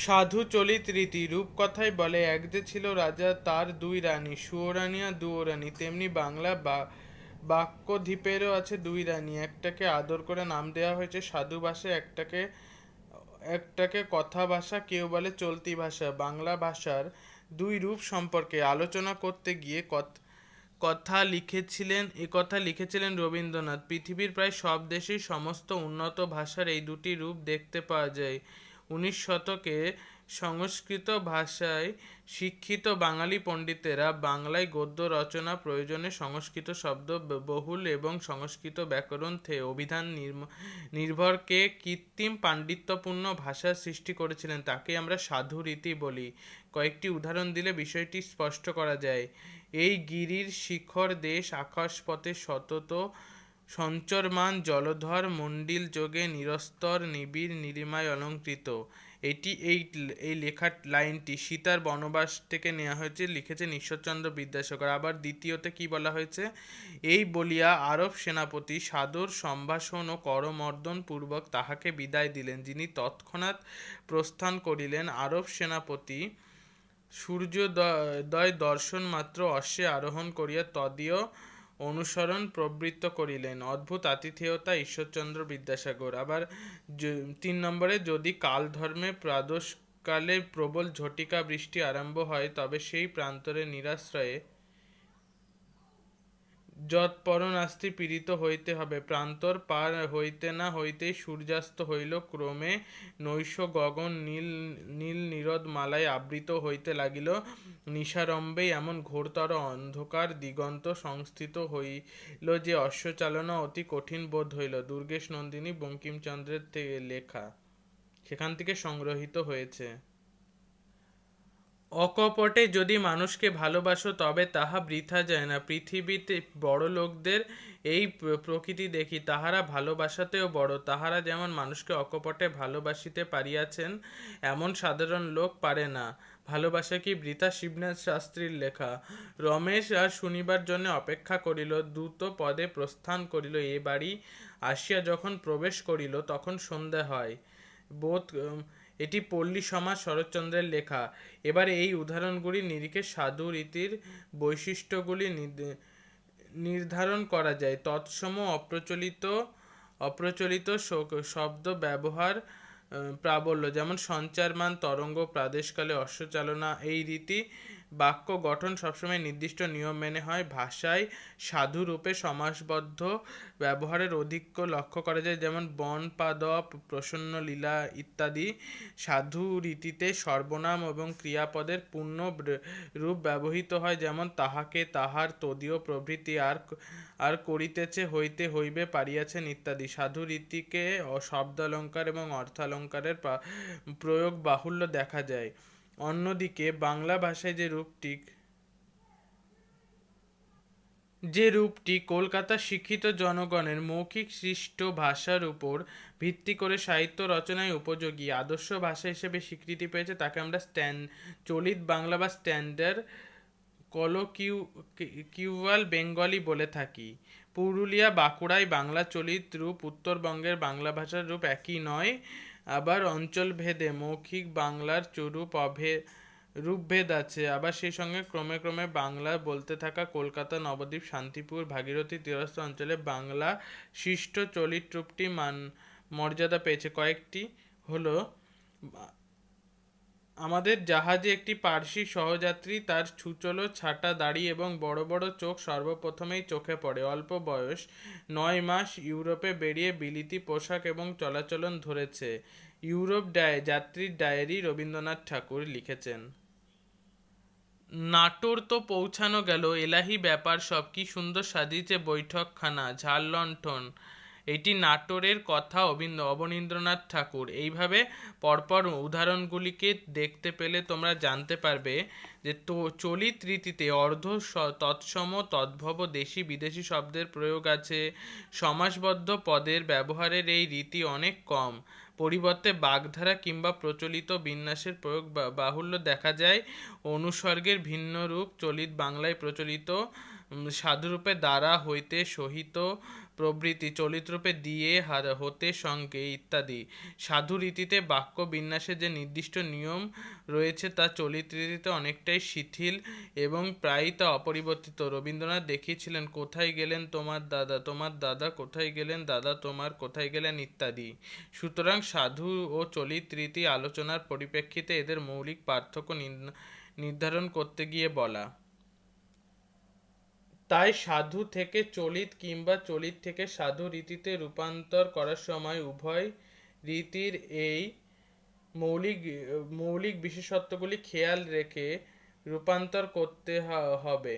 সাধু চলিত রীতি রূপকথায় বলে, এক যে ছিল রাজা, তার দুই রানী সুয়োরানী আর দুয়োরানী তেমনি বাংলা বা, বাক্যদ্বীপেরও আছে দুই রানী। একটাকে আদর করে নাম দেওয়া হয়েছে সাধু ভাষা একটাকে একটাকে কথা ভাষা, কেউ বলে চলতি ভাষা। বাংলা ভাষার দুই রূপ সম্পর্কে আলোচনা করতে গিয়ে কথা লিখেছিলেন, এ কথা লিখেছিলেন রবীন্দ্রনাথ। পৃথিবীর প্রায় সব দেশেই সমস্ত উন্নত ভাষার এই দুটি রূপ দেখতে পাওয়া যায়। উনিশ শতকে সংস্কৃত ভাষায় শিক্ষিত বাঙালি পণ্ডিতেরা বাংলায় গদ্য রচনা প্রয়োজনে সংস্কৃত শব্দ বহুল এবং সংস্কৃত ব্যাকরণ থে অভিধান নির্ভরকে কৃত্রিম পাণ্ডিত্যপূর্ণ ভাষা সৃষ্টি করেছিলেন। তাকে আমরা সাধু রীতি বলি। কয়েকটি উদাহরণ দিলে বিষয়টি স্পষ্ট করা যায়। এই গিরির শিখর দেশ আকাশপথে সতত সঞ্চরমান জলধর মন্ডিল যোগে নিরস্তর নিবিড় নীলিমায় অলঙ্কৃত। এটি এই এই লেখার লাইনটি সীতার বনবাস থেকে নেওয়া হয়েছে, লিখেছেন ঈশ্বরচন্দ্র বিদ্যাসাগর। আবার দ্বিতীয়তে কি বলা হয়েছে? এই বলিয়া আরব সেনাপতি সাদর সম্ভাষণ ও করমর্দন পূর্বক তাহাকে বিদায় দিলেন। যিনি তৎক্ষণাৎ প্রস্থান করিলেন, আরব সেনাপতি সূর্যোদয় দর্শন মাত্র অশ্বে আরোহণ করিয়া তদীয় অনুসরণ প্রবৃত্ত করিলেন। অদ্ভুত আতিথেয়তা ঈশ্বরচন্দ্র বিদ্যাসাগর। আবার তিন নম্বরে, যদি কাল ধর্মে প্রাদোষকালে প্রবল ঝটিকা বৃষ্টি আরম্ভ হয়, তবে সেই প্রান্তরে নিরাশ্রয়ে যৎপরণাস্তি পীড়িত হইতে হবে। প্রান্তর পার হইতে না হইতেই সূর্যাস্ত হইল। ক্রমে নৈশ গগন নীল নীল নিরদ মালায় আবৃত হইতে লাগিল। নিশারম্ভেই এমন ঘোরতর অন্ধকার দিগন্ত সংস্থিত হইল যে অশ্বচালনা অতি কঠিন বোধ হইল। দুর্গেশ নন্দিনী বঙ্কিমচন্দ্রের লেখা, সেখান থেকে সংগ্রহীত হয়েছে। অকপটে যদি মানুষকে ভালোবাসো, তবে তাহা বৃথা যায় না। পৃথিবীতে বড় লোকদের এই প্রকৃতি দেখি, তাহারা ভালোবাসাতেও বড়। তাহারা যেমন মানুষকে অকপটে ভালোবাসিতে পারিয়াছেন, এমন সাধারণ লোক পারে না। ভালোবাসা কি বৃথা? শিবনাথ শাস্ত্রীর লেখা। রমেশ আর শুনিবার জন্য অপেক্ষা করিল, দ্রুত পদে প্রস্থান করিল। এ বাড়ি আসিয়া যখন প্রবেশ করিল, তখন সন্ধ্যা হয়। বোধ এটি পল্লী সমাজ শরৎচন্দ্রের লেখা। এবার এই উদাহরণগুলি নিরিখে সাধু রীতির বৈশিষ্ট্যগুলি নির্ধারণ করা যায়। তৎসম অপ্রচলিত অপ্রচলিত শব্দ ব্যবহার প্রাবল্য। যেমন সঞ্চারমান তরঙ্গ প্রাদেশকালে অশ্বচালনা এই রীতি বাক্য গঠন সবসময় নির্দিষ্ট নিয়ম মেনে হয়। ভাষায় সাধু রূপে সমাসবদ্ধ ব্যবহারের অধিক্য লক্ষ্য করা যায়, যেমন বন, পাদপ, প্রসন্ন লীলা ইত্যাদি। সাধু রীতিতে সর্বনাম এবং ক্রিয়াপদের পূর্ণ রূপ ব্যবহৃত হয়, যেমন তাহাকে তাহার তদীয় প্রভৃতি আর আর করিতেছে, হইতে হইবে, পারিয়াছেন ইত্যাদি। সাধু রীতিকে শব্দালঙ্কার এবং অর্থালঙ্কারের প্রা- প্রয়োগ বাহুল্য দেখা যায়। অন্যদিকে বাংলা ভাষায় যে রূপটি যে রূপটি কলকাতার শিক্ষিত জনগণের মৌখিক সৃষ্ট ভাষার উপর ভিত্তি করে সাহিত্য রচনায় উপযোগী আদর্শ ভাষা হিসেবে স্বীকৃতি পেয়েছে, তাকে আমরা স্ট্যান্ড চলিত বাংলা বা স্ট্যান্ডার্ড কলোকিউ, কিউয়াল বেঙ্গলি বলে থাকি। পুরুলিয়া, বাঁকুড়ায় বাংলা চলিত রূপ, উত্তরবঙ্গের বাংলা ভাষার রূপ একই নয়। আবার অঞ্চলভেদে মৌখিক বাংলার চুরুপ অভে রূপভেদ আছে। আবার সেই সঙ্গে ক্রমে ক্রমে বাংলা বলতে থাকা কলকাতা, নবদ্বীপ, শান্তিপুর, ভাগীরথী তীরস্থ অঞ্চলে বাংলা শিষ্ট চলিত রূপটি মান মর্যাদা পেয়েছে। কয়েকটি হলো আমাদের জাহাজে একটি পার্সি সহযাত্রী তার ছুচলো ছাটা দাড়ি এবং বড় বড় চোখ সর্বপ্রথমেই চোখে পড়ে। অল্প বয়স, নয় মাস, ইউরোপে বেরিয়ে বিলিতি পোশাক এবং চলাচলন ধরেছে। ইউরোপ ডায়, যাত্রীর ডায়েরি রবীন্দ্রনাথ ঠাকুর লিখেছেন, নাটোর তো পৌঁছানো গেল, এলাহি ব্যাপার সব কি সুন্দর সাজিয়েছে বৈঠকখানা, ঝাল লণ্ঠন। এটি নাটোরের কথা অবিন্দ, অবনীন্দ্রনাথ ঠাকুর। এইভাবে পরপর উদাহরণগুলিকে দেখতে পেলে তোমরা জানতে পারবে যে তো চলিত রীতিতে অর্ধ তৎসম, তদ্ভব দেশি বিদেশি শব্দের প্রয়োগ আছে। সমাসবদ্ধ পদের ব্যবহারের এই রীতি অনেক কম। পরিবর্তে বাগধারা কিংবা প্রচলিত বিন্যাসের প্রয়োগ বাহুল্য দেখা যায়। অনুসর্গের ভিন্ন রূপ চলিত বাংলায় প্রচলিত সাধুরূপে দ্বারা হইতে সহিত প্রভৃতি চলিতরূপে দিয়ে হতে সঙ্গে ইত্যাদি। সাধু রীতিতে বাক্য বিন্যাসে যে নির্দিষ্ট নিয়ম রয়েছে তা চলিত রীতিতে অনেকটাই শিথিল এবং প্রায়ই তা অপরিবর্তিত। রবীন্দ্রনাথ দেখিয়েছিলেন, কোথায় গেলেন তোমার দাদা? তোমার দাদা কোথায় গেলেন? দাদা তোমার কোথায় গেলেন? ইত্যাদি। সুতরাং সাধু ও চলিত রীতি আলোচনার পরিপ্রেক্ষিতে এদের মৌলিক পার্থক্য নির্ধারণ করতে গিয়ে বলা। তাই সাধু থেকে চলিত কিংবা চলিত থেকে সাধু রীতিতে রূপান্তর করার সময় উভয় রীতির এই মৌলিক মৌলিক বিশেষত্বগুলি খেয়াল রেখে রূপান্তর করতে হবে।